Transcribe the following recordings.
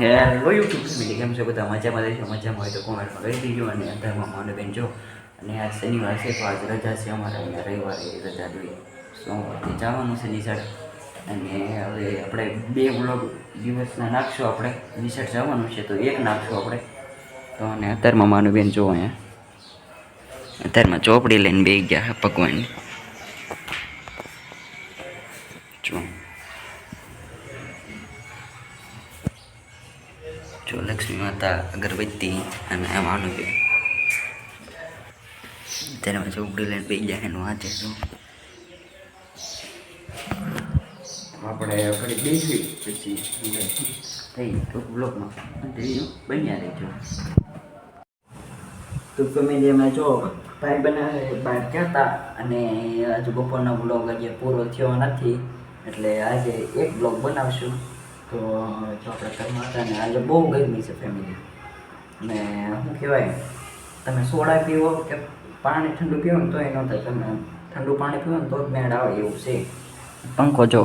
Hello YouTube family કેમ? છો બધા? મજામાં રહેશો? મજામાં હોય તો કોમેન્ટમાં કરી દીજો અને અંધારમાં માનવેન જો. અને આ શનિવાર છે, તો આજ રજા છે અમારે અહીંયા રવિવારે રજા જોઈએ. સોમવારથી જવાનું છે નિશાળ. અને હવે આપણે બે વ્લોગ દિવસના નાખશું આપણે. નિશાળ જવાનું છે, તો એક નાખશું આપણે. તો અને અત્યારમાં માનુબેન જો અહીંયા. અત્યારમાં ચોપડી લઈને બે ગયા ભગવાનની જો લક્ષ્મી માતા અગરબત્તી અને એમ આનું કે. તેને પછી ઉગડી લઈને પી જાય એનું વાંચે તો આપણે ફરી બેસી પછી થઈ તો બ્લોકમાં બન્યા રહેજો. તો તમે જેમાં જો, ભાઈ બનાવે, બહાર ગયા હતા અને હજુ બપોરનો બ્લોગ હજી પૂરો થયો નથી. એટલે આજે એક બ્લોગ બનાવશું. તો જો આપણે ઘરમાં હતા ને આજે બહુ ગરમી છે ફેમિલી ને શું કહેવાય, તમે સોડા પીવો કે પાણી ઠંડુ પીવો ને તોય ન થાય. તમે ઠંડુ પાણી પીવો ને તો જ મેળ આવે, એવું છે. પંખો જો,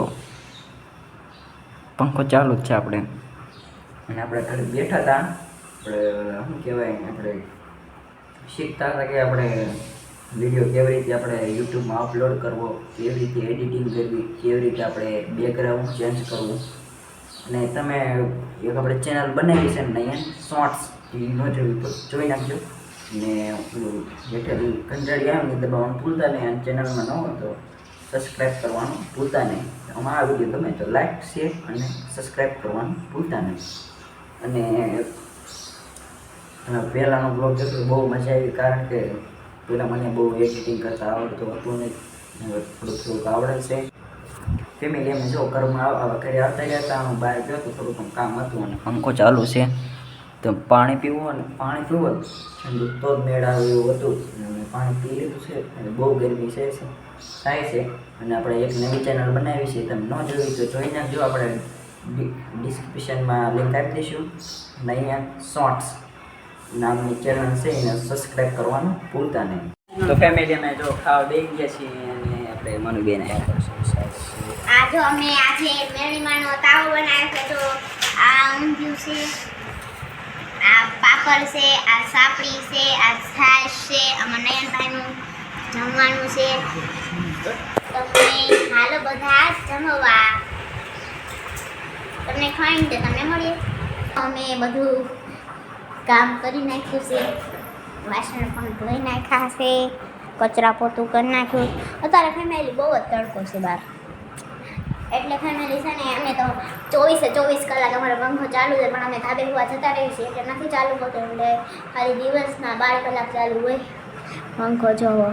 પંખો ચાલુ જ છે આપણે. અને આપણે ઘરે બેઠા હતા, આપણે, શું કહેવાય, આપણે શીખતા હતા કે આપણે વીડિયો કેવી રીતે આપણે યુટ્યુબમાં અપલોડ કરવો, કેવી રીતે એડિટિંગ કરવી, કેવી રીતે આપણે બેકગ્રાઉન્ડ ચેન્જ કરવું. અને તમે એક આપણે ચેનલ બનાવી છે ને અહીંયા શોર્ટ્સ એ ન તો જોઈ નાખજો. ને હેઠળ કંટાળી આવે ને દબાવવાનું ભૂલતા નહીં અને ચેનલમાં ન હોય તો સબસ્ક્રાઈબ કરવાનું ભૂલતા નહીં. અમારા વીડિયો ગમે તો લાઈક શેર અને સબસ્ક્રાઈબ કરવાનું ભૂલતા નહીં. અને પહેલાંનો બ્લોગ જોતો બહુ મજા આવી કારણ કે પહેલાં મને બહુ એડિટિંગ કરતાં આવડતું હતું હવે થોડુંક થોડુંક આવડે છે. ફેમિલી એમ જો ઘરમાં આવ- ઘરે આવતા રહ્યા હતા હું બહાર ગયો તો થોડુંક કામ હતું અને પંખો ચાલુ છે. તો પાણી પીવું અને પાણી પીવું. ઠંડુ તો જ મેળ આવે એવું હતું અને પાણી પી લીધું છે. અને બહુ ગરમી છે છે. થાય છે. અને આપણે એક નવી ચેનલ બનાવી છે. તમે ન જોઈ તો જોઈ નાખજો. આપણે ડિસ્ક્રિપ્શનમાં લિંક આપી દઈશું. અને અહીંયા શોર્ટ્સ નામની ચેનલ છે. એને સબસ્ક્રાઈબ કરવાનું ભૂલતા નહીં. તો ફેમિલી અમે જો ખાવા બેસી ગયા છીએ અને આપણે મનુબેન આ જો અમે આજે મેળીમાનો તાવો બનાવ્યો છે તો આ ઊંધિયું છે, આ પાપડ છે, આ સાપડી છે, આ છાશ છે, આમાં નયનભાઈનું જમવાનું છે. તમે હાલો બધા જમવા. તમને ખાઈને તો તમને મળીએ. અમે બધું કામ કરી નાખ્યું છે, વાસણ પણ ધોઈ નાખ્યા છે, કચરા પોતું કરી નાખ્યું. અત્યારે ફેમિલી બહુ જ તડકો છે બહાર. એટલે ફેમિલી છે ને અમે તો ચોવીસે ચોવીસ કલાક અમારો પંખો ચાલુ છે પણ અમે ધાબે હોવા જતા રહીએ છીએ એટલે નથી ચાલુ હોતો એટલે ખાલી દિવસના બાર કલાક ચાલુ હોય. પંખો જોવો.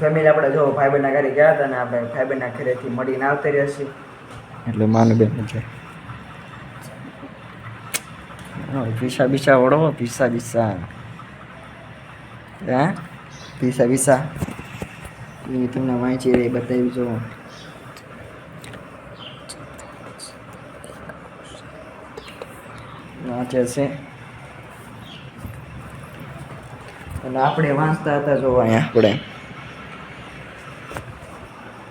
ફેમિલી આપણે જો ભાઈબંધના ઘરે ગયા હતા ને આપણે ભાઈબંધના ઘરેથી મળીને આવતા રહ્યા છીએ. એટલે માનુબેન એટલે પીસા બીસા વળો પીસા બીસા. હા? પીસા બીસા. એ તમને વાંચી રહી બતાવી જો. વાંચે છે અને આપણે વાંચતા હતા જો અહીંયા આપણે.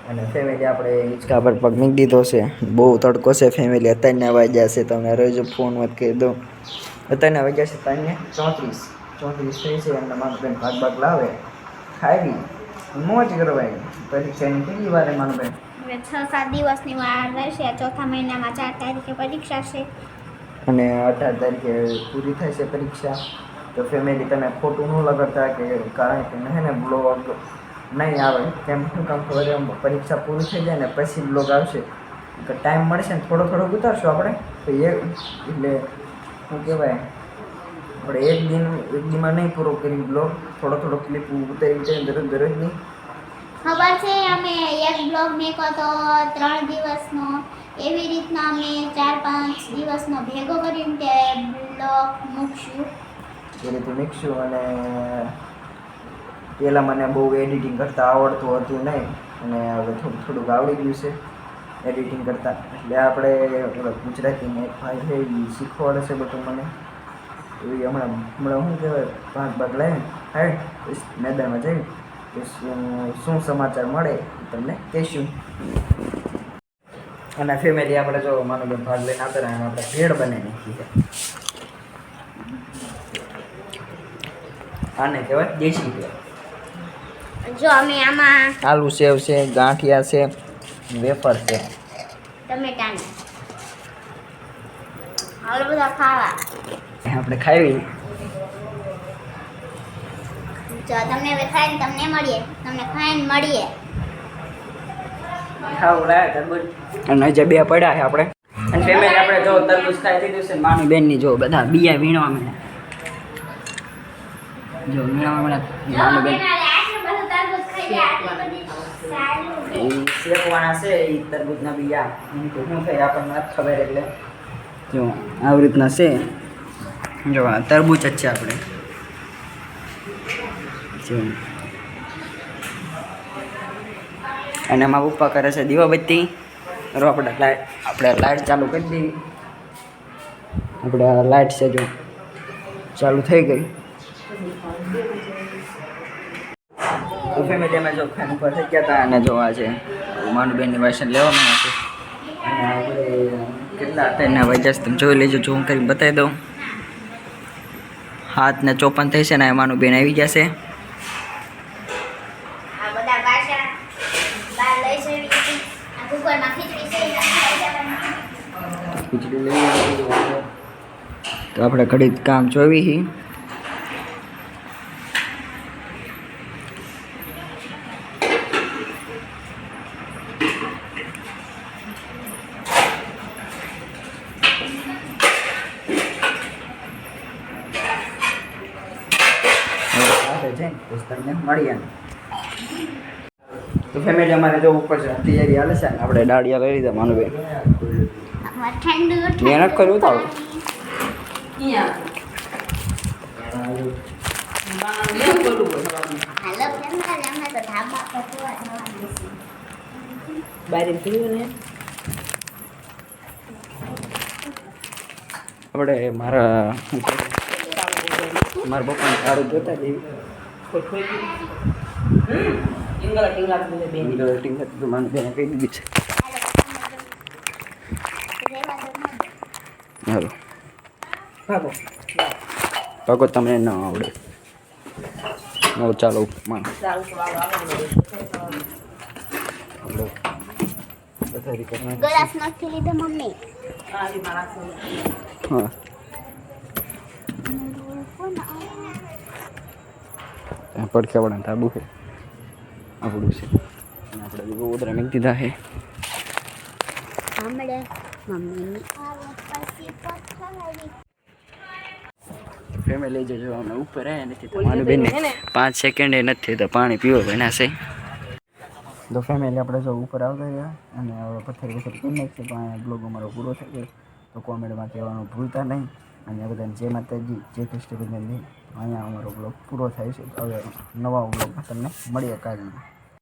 અને ફેમિલી આપણે હિંચકા પર પગ મૂકી દીધો છે. બહુ તડકો છે ફેમિલી અત્યારના વાગ્યા છે તમને રોજ ફોન મત કહી દો અત્યારના વાગ્યા છે ત્રણને ચોત્રીસ. ચોત્રીસ થઈ છે એમને મારું બેન ભાગ ભાગ લાવે. ખાવી મોજ કરવાય પરીક્ષાની કેટલી વાર મારું બેન. છ સાત દિવસની વાર રહેશે ચોથા મહિનામાં ચાર તારીખે પરીક્ષા છે. અને અઢાર તારીખે પૂરી થાય છે પરીક્ષા. તો ફેમિલી તમે ખોટું ન લગાડતા કે કારણ કે હે ને બ્લોગ નહીં આવે. કેમ શું કામ ખબર એમ? પરીક્ષા પૂરી થઈ જાય ને પછી બ્લોગ આવશે. કે ટાઈમ મળશે ને થોડો થોડો ઉતારશું આપણે. તો એ એટલે શું કહેવાય? આપણે એક દિન, એક દિનમાં નહીં પૂરો કરી બ્લોગ થોડો થોડો ક્લિપ ઉતારી જાય દરરોજ દરરોજ નહીં ખબર છે, અમે એક બ્લોગ મેં તો ત્રણ દિવસનો. એવી રીતના અમે ચાર પાંચ દિવસનો ભેગો કરીને તે બ્લોક મૂકશું. એ રીતે મિક્સું અને પહેલાં મને બહુ એડિટિંગ કરતાં આવડતું હતું નહીં, અને હવે થોડું, થોડુંક આવડી ગયું છે એડિટિંગ કરતાં. એટલે આપણે ગુજરાતીમાં એક ભાઈ છે એ શીખવાડે છે બધું મને. એ હમણાં હમણાં શું કહેવાય, ભાગ ભાગ લઈને હે મેદાનમાં જઈ શું સમાચાર મળે તમને કહીશું. અને ફેમિલી આપણે જો માનો કે ભાગ લઈને આપે અને આપણે ભેળ બનાવી નાખી છે. આને કહેવાય દેશી ભેળ. જો અમે આમાં આલુ સેવ છે ગાંઠિયા છે વેફર છે. ટમેટાની. હાલો બધા ખાવા. આપણે ખાવી જો તમને ખાઈને તમને મળીએ. તમને ખાઈને મળીએ. અને જે બે પડ્યા છે આપણે. અને પેમેન્ટ આપણે જો તરબૂચ ખાઈ દીધું છે માની. બેનની જો બધા બીયા વીણવા મળ્યા. જો વીણવા મળ્યા. માની બેન શેકવાના છે એ તરબૂચના બીયા. શું થાય આપણને નથી ખબર એટલે. જો આવી રીતના છે. જો તરબૂચ જ છે આપણે. જો અને એમાં પપ્પા કરે છે દીવાબત્તી. રો આપણે લાઈટ આપણે લાઇટ ચાલુ કરી દીધી આપણે આ લાઈટ છે જો, ચાલુ થઈ ગઈ. તો ફેમિલી જો ફેન ઉપર થઈ ગયા હતા અને જોવા છે માનુબેનની વાસણ લેવામાં છે. અને આપણે કેટલા હતા એના તમે જોઈ લેજો, જો હું કરી બતાવી દઉં. હાથ ને ચોપન થઈ છે ને એમાંનું બેન આવી જશે આ બધા વાસણ બહાર લઈ જવી હતી આ કુકરમાં ખીચડી છે એ ખાઈ જવાની. ખીચડી લઈ આવી તો આપણે ઘડી કામ જોવી હી. તમને મળીએ તો ફેમિલી અમારે જો ઉપર છે તૈયારી હાલે છે આપણે દાડિયા લઈ લીધા માનુભાઈ. મહેનત કરવું તો હાલો છે. આપણે મારા? મારા પપ્પાને સારું જોતા જ એવી. હાલો પગો તમને ન આવડે. નો ચાલો ઉપમા. ગ્લાસ નથી લીધો મમ્મી. હા આ પડખ્યાવાળા ધાબુ છે. આપણું છે. આપણે બીજું ઉધરા મેં દીધા છે. સાંભળે મમ્મીની આવે પછી પથારી ફેમિલી લઈ જો અમે ઉપર આવ્યા નથી તમારું બેન પાંચ સેકન્ડ નથી તો પાણી પીવો બન્યા છે. તો ફેમિલી આપણે જો ઉપર આવતા રહ્યા અને હવે પથ્થર પથ્થર કરી છે તો અહીંયા બ્લોગ અમારો પૂરો થઈ ગયો. તો કોમેન્ટમાં કહેવાનું ભૂલતા નહીં. અને બધાને જય માતાજી જય કૃષ્ણ બધાને અહીંયા અમારો બ્લોગ પૂરો થાય છે. હવે નવા બ્લોગમાં તમને મળીએ કાલમાં